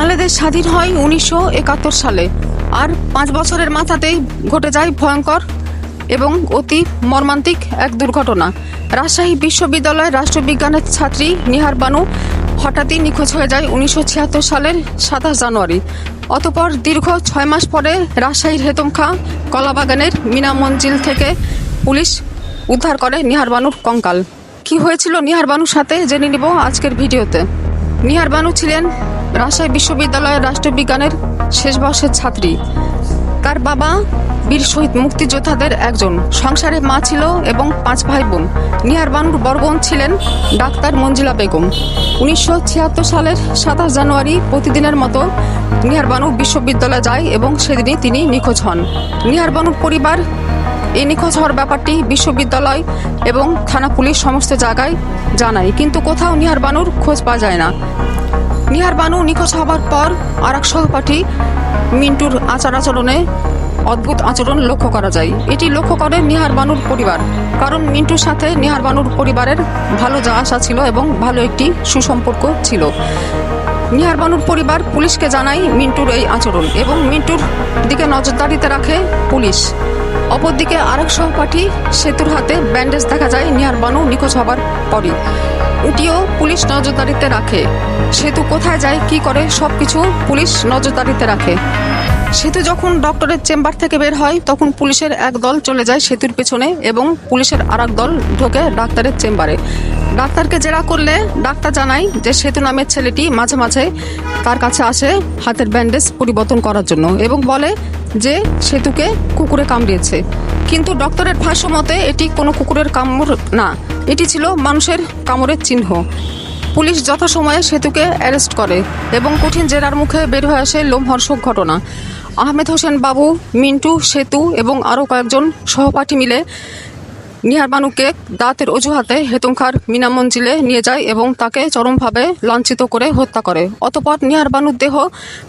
বাংলাদেশ স্বাধীন হয় উনিশশো একাত্তর সালে। আর পাঁচ বছরের মাথাতেই ঘটে যায় ভয়ঙ্কর এবং অতি মর্মান্তিক এক দুর্ঘটনা। রাজশাহী বিশ্ববিদ্যালয়ের রাষ্ট্রবিজ্ঞানের ছাত্রী নিহার বানু হঠাৎই নিখোঁজ হয়ে যায় উনিশশো ছিয়াত্তর সালের সাতাশ জানুয়ারি। অতপর দীর্ঘ ছয় মাস পরে রাজশাহীর হেতমখা কলাবাগানের মিনা মঞ্জিল থেকে পুলিশ উদ্ধার করে নিহার বানুর কঙ্কাল। কি হয়েছিল নিহার বানুর সাথে জেনে নিব আজকের ভিডিওতে। নিহার বানু ছিলেন রাজশাহী বিশ্ববিদ্যালয়ের রাষ্ট্রবিজ্ঞানের শেষ বর্ষের ছাত্রী। তার বাবা বীর শহীদ মুক্তিযোদ্ধাদের একজন। সংসারে মা ছিল এবং পাঁচ ভাই বোন নিহার বানুর বড় বোন ছিলেন ডাক্তার মঞ্জিলা বেগম। উনিশশো ছিয়াত্তর সালের সাতাশ জানুয়ারি প্রতিদিনের মতো নিহার বানু বিশ্ববিদ্যালয়ে যায় এবং সেদিনই তিনি নিখোঁজ হন। নিহার বানুর পরিবার এই নিখোঁজ হওয়ার ব্যাপারটি বিশ্ববিদ্যালয় এবং থানা পুলিশ সমস্ত জায়গায় জানায়। কিন্তু কোথাও নিহার বানুর খোঁজ পাওয়া যায় না। নিহার বানু নিখোঁজ হবার পর আর এক সহপাঠী মিন্টুর আচার আচরণে অদ্ভুত আচরণ লক্ষ্য করা যায়। এটি লক্ষ্য করে নিহার বানুর পরিবার। কারণ মিন্টুর সাথে নিহার বানুর পরিবারের ভালো যা আসা ছিল এবং ভালো একটি সুসম্পর্ক ছিল। নিহার বানুর পরিবার পুলিশকে জানায় মিন্টুর এই আচরণ এবং মিন্টুর দিকে নজরদারিতে রাখে পুলিশ। অপরদিকে আরেক সহপাঠী সেতুর হাতে ব্যান্ডেজ দেখা যায় নিহার বানু নিখোঁজ হবার পরই। উটিও পুলিশ নজরদারিতে রাখে। সেতু কোথায় যায়, কি করে সব কিছু পুলিশ নজরদারিতে রাখে। সেতু যখন ডক্টরের চেম্বার থেকে বের হয়, তখন পুলিশের এক দল চলে যায় সেতুর পেছনে এবং পুলিশের আর দল ঢোকে ডাক্তারের চেম্বারে। ডাক্তারকে জেরা করলে ডাক্তার জানায় যে সেতু নামের ছেলেটি মাঝে মাঝে তার কাছে আসে হাতের ব্যান্ডেজ পরিবর্তন করার জন্য এবং বলে যে সেতুকে কুকুরে কামড়িয়েছে। কিন্তু ডক্টরের ভাষ্য মতে এটি কোনো কুকুরের কামড় না, এটি ছিল মানুষের কামড়ের চিহ্ন। পুলিশ যথাসময়ে সেতুকে অ্যারেস্ট করে এবং কঠিন জেরার মুখে বের হয়ে আসে লোমহর্ষক ঘটনা। আহমেদ হোসেন বাবু, মিন্টু, সেতু এবং আরও কয়েকজন সহপাঠী মিলে নিহার বানুকে দাঁতের অজুহাতে হেতুংখার মিনা মঞ্জিলে নিয়ে যায় এবং তাকে চরমভাবে লাঞ্ছিত করে হত্যা করে। অতপর নিহার বানুর দেহ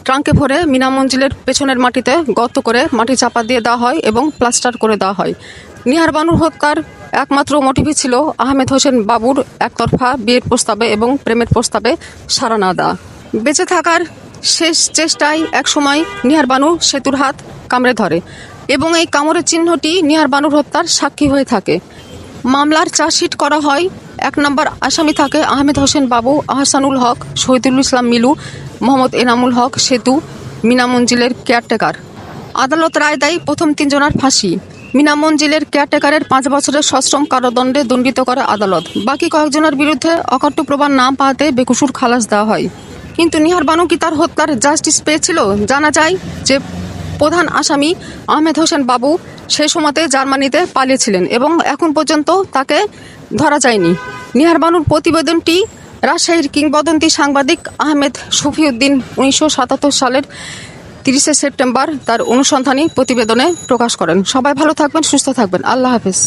ট্রাঙ্কে ভরে মিনা মঞ্জিলের পেছনের মাটিতে গর্ত করে মাটি চাপা দিয়ে দেওয়া হয় এবং প্লাস্টার করে দেওয়া হয়। নিহার বানুর হত্যার একমাত্র মোটিভই ছিল আহমেদ হোসেন বাবুর একতরফা বিয়ের প্রস্তাবে এবং প্রেমের প্রস্তাবে সাড়া না দেওয়া। বেঁচে থাকার শেষ চেষ্টায় একসময় নিহার বানু সেতুর হাত কামড়ে ধরে। এবং এই কামড়ের চিহ্নটি নিহার বানুর হত্যার সাক্ষী হয়ে থাকে। মামলার চার্জশিট করা হয়। এক নম্বর আসামি থাকে আহমেদ হোসেন বাবু, আহসানুল হক, শহীদুল ইসলাম মিলু, মোহাম্মদ এনামুল হক, সেতু মিনা মঞ্জিলের কেয়ারটেকার। আদালত রায় দেয় প্রথম তিনজনের ফাঁসি। মিনা মঞ্জিলের কেয়ারটেকারের পাঁচ বছরের সশ্রম কারাদণ্ডে দণ্ডিত করে আদালত। বাকি কয়েকজনের বিরুদ্ধে অকট্য প্রমাণ না পাতে বেকুসুর খালাস দেওয়া হয়। কিন্তু নিহার বানু কি তার হত্যার জাস্টিস পেয়েছিল? জানা যায় যে প্রধান আসামি আহমেদ হোসেন বাবু সেই সময়তে জার্মানিতে পালিয়েছিলেন এবং এখন পর্যন্ত তাকে ধরা যায়নি। নিহার বানুর প্রতিবেদনটি রাজশাহীর কিংবদন্তি সাংবাদিক আহমেদ শফিউদ্দিন উনিশশো সাতাত্তর সালের তিরিশে সেপ্টেম্বর তার অনুসন্ধানী প্রতিবেদনে প্রকাশ করেন। সবাই ভালো থাকবেন, সুস্থ থাকবেন। আল্লাহ হাফেজ।